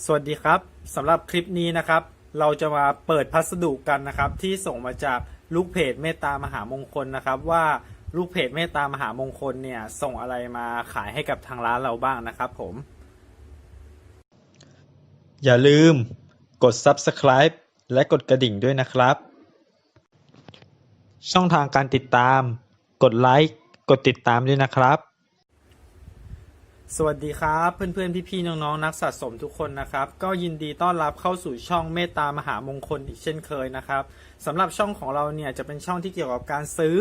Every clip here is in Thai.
สวัสดีครับสำหรับคลิปนี้นะครับ เราจะมาเปิดพัสดุกันนะครับ ที่ส่งมาจากลูกเพจเมตตามหามงคลนะครับ ว่าลูกเพจเมตตามหามงคลเนี่ยส่งอะไรมาขายให้กับทางร้านเราบ้างนะครับผม อย่าลืมกด subscribe และกดกระดิ่งด้วยนะครับ ช่องทางการติดตาม กดไลค์กดติดตามด้วยนะครับ สวัสดีครับเพื่อนๆ พี่ๆ น้องๆ นักสะสมทุกคนนะครับ ก็ยินดีต้อนรับเข้าสู่ช่องเมตตามหามงคลอีกเช่นเคยนะครับสำหรับช่องของเราเนี่ยจะเป็นช่องที่เกี่ยวกับการซื้อ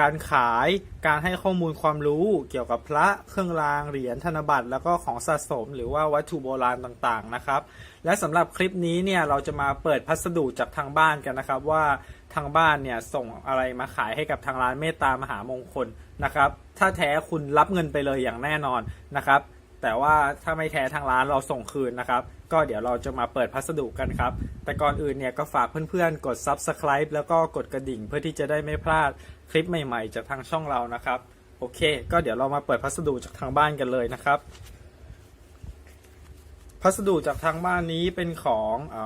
การขาย การให้ข้อมูลความรู้เกี่ยวกับพระเครื่องรางเหรียญธนบัตร แล้วก็ของสะสม หรือว่าวัตถุโบราณต่างๆนะครับ และสำหรับคลิปนี้เนี่ยเราจะมาเปิดพัสดุจากทางบ้านกันนะครับว่าทางบ้านเนี่ยส่งอะไรมาขายให้กับทางร้านเมตตามหามงคลนะครับ ถ้าแท้คุณรับเงินไปเลยอย่างแน่นอนนะครับ แต่ว่าถ้าไม่แท้ทางร้านเราส่งคืนนะครับ ก็เดี๋ยวเราจะมาเปิดพัสดุกันครับ แต่ก่อนอื่นเนี่ยก็ฝากเพื่อนๆ กด subscribe แล้วก็กดกระดิ่งเพื่อที่จะได้ไม่พลาดคลิปใหม่ๆ จากทางช่องเรานะครับ โอเค ก็เดี๋ยวเรามาเปิดพัสดุจากทางบ้านกันเลยนะครับ พัสดุจากทางบ้านนี้เป็นของอ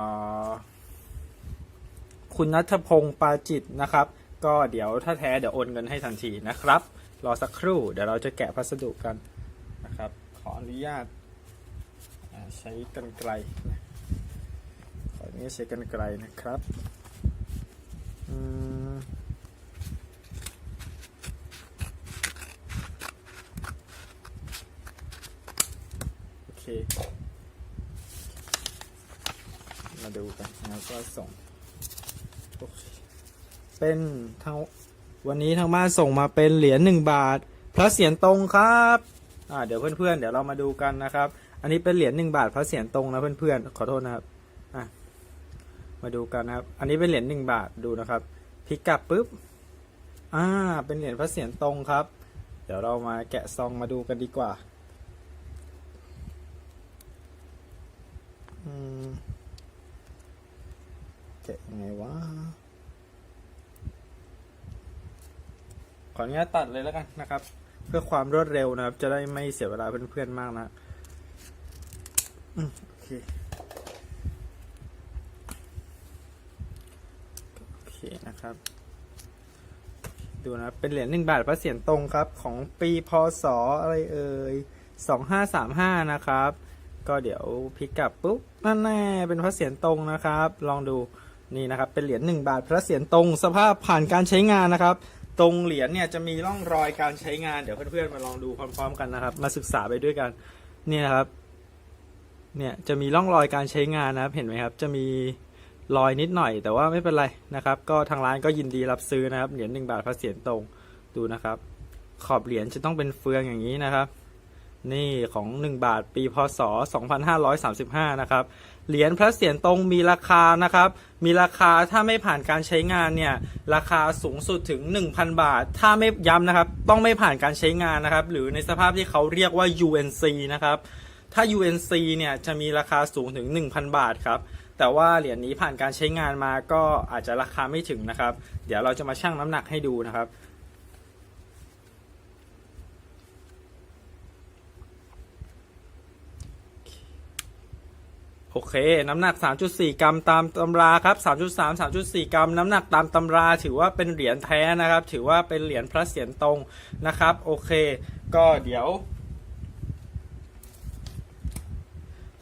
คุณนัทพงศ์ปาจิตนะครับ ก็เดี๋ยวถ้าแท้เดี๋ยวโอนเงินให้ทันทีนะครับ รอสักครู่ เดี๋ยวเราจะแกะพัสดุกันนะครับ ขออนุญาตใช้กันไกลขออนุญาตใช้กันไกลนะครับโอเค มาดูกันนะครับว่าส่ง เป็นเท่า วันนี้ทางบ้านส่งมาเป็นเหรียญหนึ่งบาท พระเสียรตรงครับอ่าเดี๋ยวเพื่อนๆ เดี๋ยวเรามาดูกันนะครับ อันนี้เป็นเหรียญหนึ่งบาทพระเสียรตรงนะเพื่อนๆ ขอโทษนะครับอะมาดูกันนะครับ อันนี้เป็นเหรียญหนึ่งบาทดูนะครับพลิกกลับปุ๊บอ่าเป็นเหรียญพระเสียรตรงครับ เดี๋ยวเรามาแกะซองมาดูกันดีกว่าอืมแกะยังไงวะ ออนุญาตตัดเลยแล้วกันนะครับ เพื่อความรวดเร็วนะครับ จะได้ไม่เสียเวลาเพื่อนๆมากนะโอเคโอเคนะครับ ดูนะเป็นเหรียญหนึ่งบาทพระเสียรตรงครับ ของปีพศอะไรเอ่ยสองห้าสามห้านะครับ ก็เดี๋ยวพลิกกลับปุ๊บนั่นแน่เป็นพระเสียรตรงนะครับ ลองดูนี่นะครับ เป็นเหรียญหนึ่งบาทพระเสียรตรงสภาพผ่านการใช้งานนะครับ ตรงเหรียญเนี่ยจะมีร่องรอยการใช้งานเดี๋ยวเพื่อนๆมาลองดูพร้อมๆกันนะครับ มาศึกษาไปด้วยกันเนี่ยนะครับ เนี่ยจะมีร่องรอยการใช้งานนะครับ เห็นไหมครับ จะมีรอยนิดหน่อย แต่ว่าไม่เป็นไรนะครับ ก็ทางร้านก็ยินดีรับซื้อนะครับ เหรียญหนึ่งบาทพระเสียรตรงดูนะครับ ขอบเหรียญจะต้องเป็นเฟืองอย่างนี้นะครับ นี่ของ 1 บาทปีพศ 2535 นะครับ เหรียญพระเศียรตรงมีราคานะครับ มีราคาถ้าไม่ผ่านการใช้งานเนี่ยราคาสูงสุดถึง 1,000 บาท ถ้าไม่ย้ำนะครับ ต้องไม่ผ่านการใช้งานนะครับ หรือในสภาพที่เขาเรียกว่า UNC นะครับ ถ้า UNC เนี่ยจะมีราคาสูงถึง 1,000 บาทครับแต่ว่าเหรียญนี้ผ่านการใช้งานมาก็อาจจะราคาไม่ถึงนะครับ เดี๋ยวเราจะมาชั่งน้ำหนักให้ดูนะครับ เค น้ำหนัก 3.4 กรัมตามตำราครับ 3.3 3.4 กรัม น้ำหนักตามตำรา ถือว่าเป็นเหรียญแท้นะครับ ถือว่าเป็นเหรียญพระเศียรตรงนะครับ โอเค ก็เดี๋ยว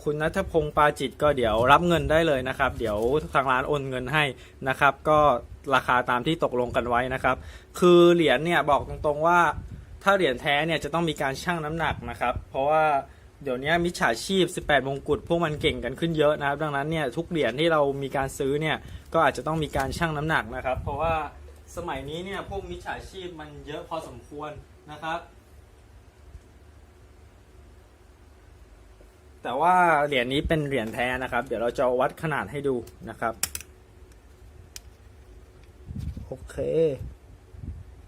คุณนัทพงศ์ปาจิตก็เดี๋ยวรับเงินได้เลยนะครับ เดี๋ยวทางร้านโอนเงินให้นะครับ ก็ราคาตามที่ตกลงกันไว้นะครับ คือเหรียญเนี่ยบอกตรงๆว่า ถ้าเหรียญแท้เนี่ยจะต้องมีการชั่งน้ำหนักนะครับ เพราะว่า เดี๋ยวนี้มิจฉาชีพ 18 มงกุฎพวกมันเก่งกันขึ้นเยอะนะครับ ดังนั้นเนี่ยทุกเหรียญที่เรามีการซื้อเนี่ยก็อาจจะต้องมีการชั่งน้ำหนักนะครับ เพราะว่าสมัยนี้เนี่ยพวกมิจฉาชีพมันเยอะพอสมควรนะครับ แต่ว่าเหรียญนี้เป็นเหรียญแท้นะครับ เดี๋ยวเราจะวัดขนาดให้ดูนะครับโอเค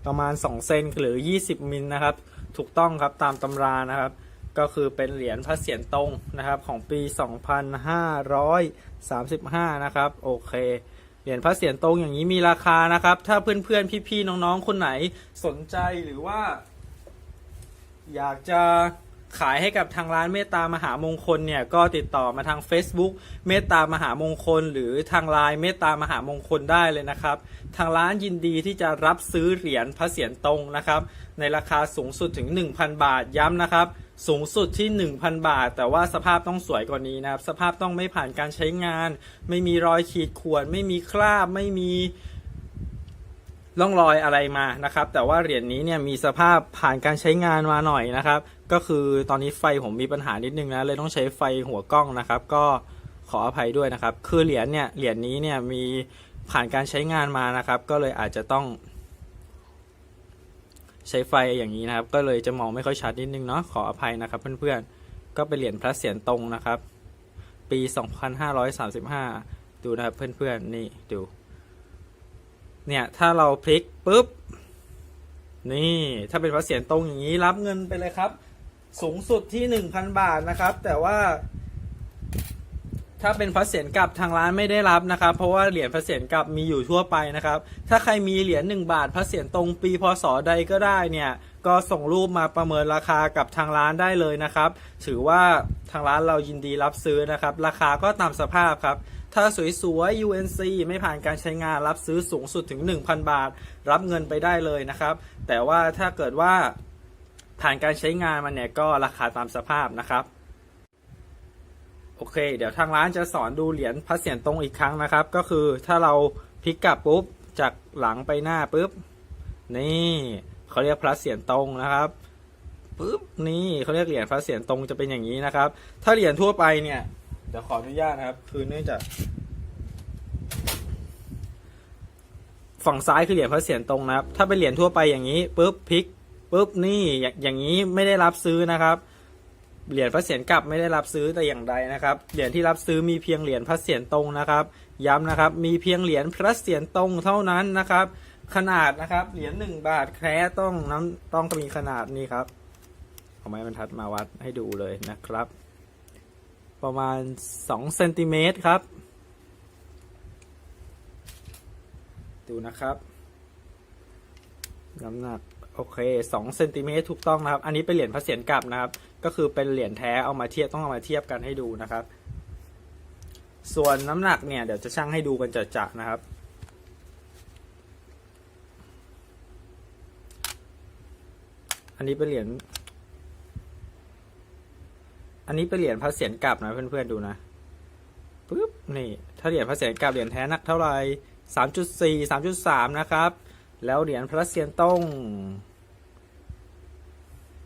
ประมาณ 2 เซนหรือ 20 มิลนะครับ ถูกต้องครับตามตำรานะครับ ก็คือเป็นเหรียญพระเศียรตรงนะครับของปี 2535 นะครับโอเคเหรียญพระเศียรตรงอย่างนี้มีราคานะครับ ถ้าเพื่อนๆพี่ๆน้องๆ คนไหนสนใจหรือว่า อยากจะขายให้กับทางร้านเมตตามหามงคลเนี่ยก็ติดต่อมาทาง Facebook เมตตามหามงคล หรือทางไลน์เมตตามหามงคลได้เลยนะครับ ทางร้านยินดีที่จะรับซื้อเหรียญพระเศียรตรงนะครับ ในราคาสูงสุดถึง 1,000 บาทย้ำนะครับ สูงสุดที่ 1,000 บาท แต่ว่าสภาพต้องสวยกว่านี้นะครับ สภาพต้องไม่ผ่านการใช้งาน ไม่มีรอยขีดข่วน ไม่มีคราบ ไม่มีร่องรอยอะไรมานะครับ แต่ว่าเหรียญนี้เนี่ยมีสภาพผ่านการใช้งานมาหน่อยนะครับ ก็คือตอนนี้ไฟผมมีปัญหานิดนึงนะเลยต้องใช้ไฟหัวกล้องนะครับ ก็ขออภัยด้วยนะครับ คือเหรียญเนี่ยเหรียญนี้เนี่ยมีผ่านการใช้งานมานะครับ ก็เลยอาจจะต้อง ใช้ไฟอย่างนี้นะครับ ก็เลยจะมองไม่ค่อยชัดนิดนึงเนาะขออภัยนะครับเพื่อนๆ ก็เป็นเหรียญพระเศียรตรงนะครับ ปี 2535 ดูนะครับเพื่อนๆนี่ดู เนี่ยถ้าเราพลิกปุ๊บ นี่ถ้าเป็นพระเศียรตรงอย่างนี้รับเงินไปเลยครับ สูงสุดที่ 1,000 บาทนะครับ แต่ว่า ถ้าเป็นพระเศียรกลับทางร้านไม่ได้รับนะครับ เพราะว่าเหรียญพระเศียรกลับมีอยู่ทั่วไปนะครับ ถ้าใครมีเหรียญ1บาทพระเศียรตรงปีพศใดก็ได้เนี่ยก็ส่งรูปมาประเมินราคากับทางร้านได้เลยนะครับ ถือว่าทางร้านเรายินดีรับซื้อนะครับ ราคาก็ตามสภาพครับ ถ้าสวยๆ UNC ไม่ผ่านการใช้งานรับซื้อสูงสุดถึง 1,000 บาท รับเงินไปได้เลยนะครับ แต่ว่าถ้าเกิดว่าผ่านการใช้งานมันเนี่ยก็ราคาตามสภาพนะครับ โอเค เดี๋ยวทางร้านจะสอนดูเหรียญพระเศียรตรงอีกครั้งนะครับ ก็คือถ้าเราพลิกกลับปุ๊บจากหลังไปหน้าปุ๊บ นี่เขาเรียกพระเศียรตรงนะครับปุ๊บนี่เขาเรียกเหรียญพระเศียรตรงจะเป็นอย่างนี้นะครับ ถ้าเหรียญทั่วไปเนี่ยเดี๋ยวขออนุญาตนะครับ คือเนื่องจากฝั่งซ้ายคือเหรียญพระเศียรตรงนะครับ ถ้าเป็นเหรียญทั่วไปอย่างนี้ปุ๊บพลิกปุ๊บนี่อย่างอย่างนี้ไม่ได้รับซื้อนะครับ เหรียญพระเศียรกลับไม่ได้รับซื้อแต่อย่างใดนะครับ เหรียญที่รับซื้อมีเพียงเหรียญพระเศียรตรงนะครับ ย้ำนะครับ มีเพียงเหรียญพระเศียรตรงเท่านั้นนะครับ ขนาดนะครับ เหรียญหนึ่งบาทแคร์ต้องน้ำต้องมีขนาดนี้ครับเอาไม้บรรทัดมาวัดให้ดูเลยนะครับ ประมาณ2เซนติเมตรครับ ดูนะครับ น้ำหนัก โอเคสองเซนติเมตรถูกต้องนะครับ อันนี้เป็นเหรียญพระเศียรกลับนะครับ ก็คือเป็นเหรียญแท้เอามาเทียบต้องเอามาเทียบกันให้ดูนะครับ ส่วนน้ำหนักเนี่ยเดี๋ยวจะชั่งให้ดูกันจะๆนะครับ อันนี้เป็นเหรียญ อันนี้เป็นเหรียญพระเศียรกลับนะเพื่อนๆดูนะปึ๊บนี่ถ้าเหรียญพระเศียรกลับเหรียญแท้หนักเท่าไหร่สามจุดสี่สามจุดสามนะครับแล้วเหรียญพระเศียรต้อง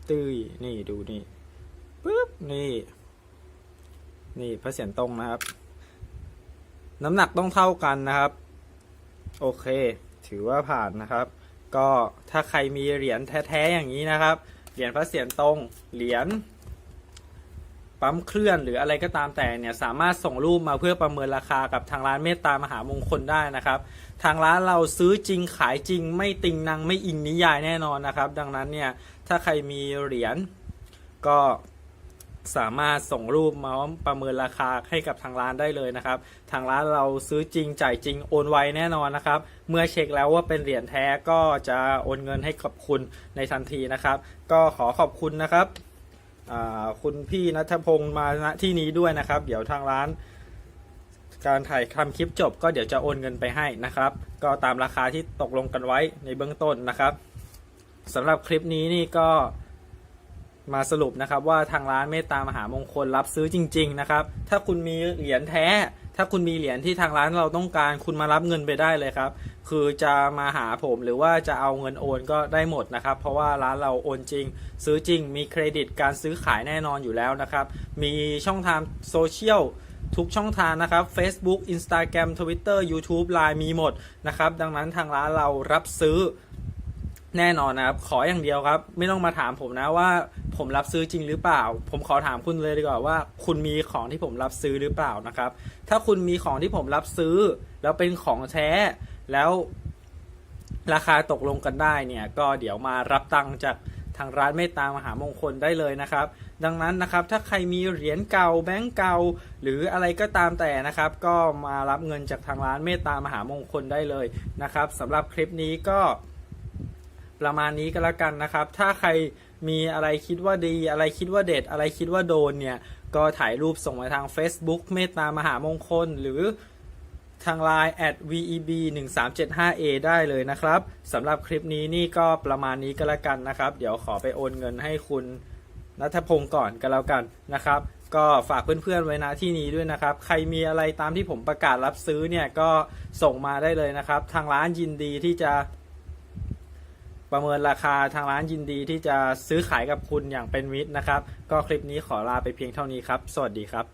ตื้ยนี่ดูนี่ปึ๊บนี่ นี่พระเศียรตรงนะครับ น้ำหนักต้องเท่ากันนะครับ โอเค ถือว่าผ่านนะครับ ก็ถ้าใครมีเหรียญแท้ๆอย่างนี้นะครับ เหรียญพระเศียรตรงเหรียญ ปั๊มเคลื่อนหรืออะไรก็ตามแต่เนี่ยสามารถส่งรูปมาเพื่อประเมินราคากับทางร้านเมตตามหามงคลได้นะครับ ทางร้านเราซื้อจริงขายจริง ไม่ติงนางไม่อิงนิยายแน่นอนนะครับ ดังนั้นเนี่ยถ้าใครมีเหรียญก็สามารถส่งรูปมาประเมินราคาให้กับทางร้านได้เลยนะครับ ทางร้านเราซื้อจริงจ่ายจริงโอนไวแน่นอนนะครับ เมื่อเช็คแล้วว่าเป็นเหรียญแท้ก็จะโอนเงินให้กับคุณในทันทีนะครับ ก็ขอขอบคุณนะครับ คุณพี่นัทพงศ์มาณที่นี้ด้วยนะครับ เดี๋ยวทางร้าน การถ่ายทำคลิปจบ ก็เดี๋ยวจะโอนเงินไปให้นะครับ ก็ตามราคาที่ตกลงกันไว้ในเบื้องต้นนะครับสำหรับคลิปนี้นี่ก็มาสรุปนะครับว่าทางร้านเมตตามหามงคลรับซื้อจริง ๆ นะครับ ถ้าคุณมีเหรียญแท้ ถ้าคุณมีเหรียญที่ทางร้านเราต้องการคุณมารับเงินไปได้เลยครับ คือจะมาหาผมหรือว่าจะเอาเงินโอนก็ได้หมดนะครับ เพราะว่าร้านเราโอนจริง ซื้อจริง มีเครดิตการซื้อขายแน่นอนอยู่แล้วนะครับ มีช่องทางโซเชียลทุกช่องทางนะครับ Facebook Instagram Twitter YouTube Line มีหมดนะครับ ดังนั้นทางร้านเรารับซื้อแน่นอนนะครับ ขออย่างเดียวครับ ไม่ต้องมาถามผมนะว่า ผมรับซื้อจริงหรือเปล่า ผมขอถามคุณเลยดีกว่าว่า คุณมีของที่ผมรับซื้อหรือเปล่านะครับ ถ้าคุณมีของที่ผมรับซื้อ แล้วเป็นของแท้แล้วราคาตกลงกันได้เนี่ยก็เดี๋ยวมารับตังค์จากทางร้านเมตตามหามงคลได้เลยนะครับ ดังนั้นนะครับถ้าใครมีเหรียญเก่าแบงก์เก่า หรืออะไรก็ตามแต่นะครับ ก็มารับเงินจากทางร้านเมตตามหามงคลได้เลยนะครับสำหรับคลิปนี้ก็ประมาณนี้ก็แล้วกันนะครับ ถ้าใคร มีอะไรคิดว่าดี อะไรคิดว่าเด็ด อะไรคิดว่าโดนเนี่ยก็ถ่ายรูปส่งมาทาง Facebook เมตตามหามงคล หรือทาง Line at veb 1 3 7 5 a ได้เลยนะครับสำหรับคลิปนี้นี่ก็ประมาณนี้ก็แล้วกันนะครับ เดี๋ยวขอไปโอนเงินให้คุณนัทพงศ์ก่อนก็แล้วกันนะครับ ก็ฝากเพื่อนๆไว้นะที่นี้ด้วยนะครับ ใครมีอะไรตามที่ผมประกาศรับซื้อเนี่ยก็ส่งมาได้เลยนะครับ ทางร้านยินดีที่จะ ประเมินราคาทางร้านยินดีที่จะซื้อขายกับคุณอย่างเป็นมิตรนะครับ ก็คลิปนี้ขอลาไปเพียงเท่านี้ครับ สวัสดีครับ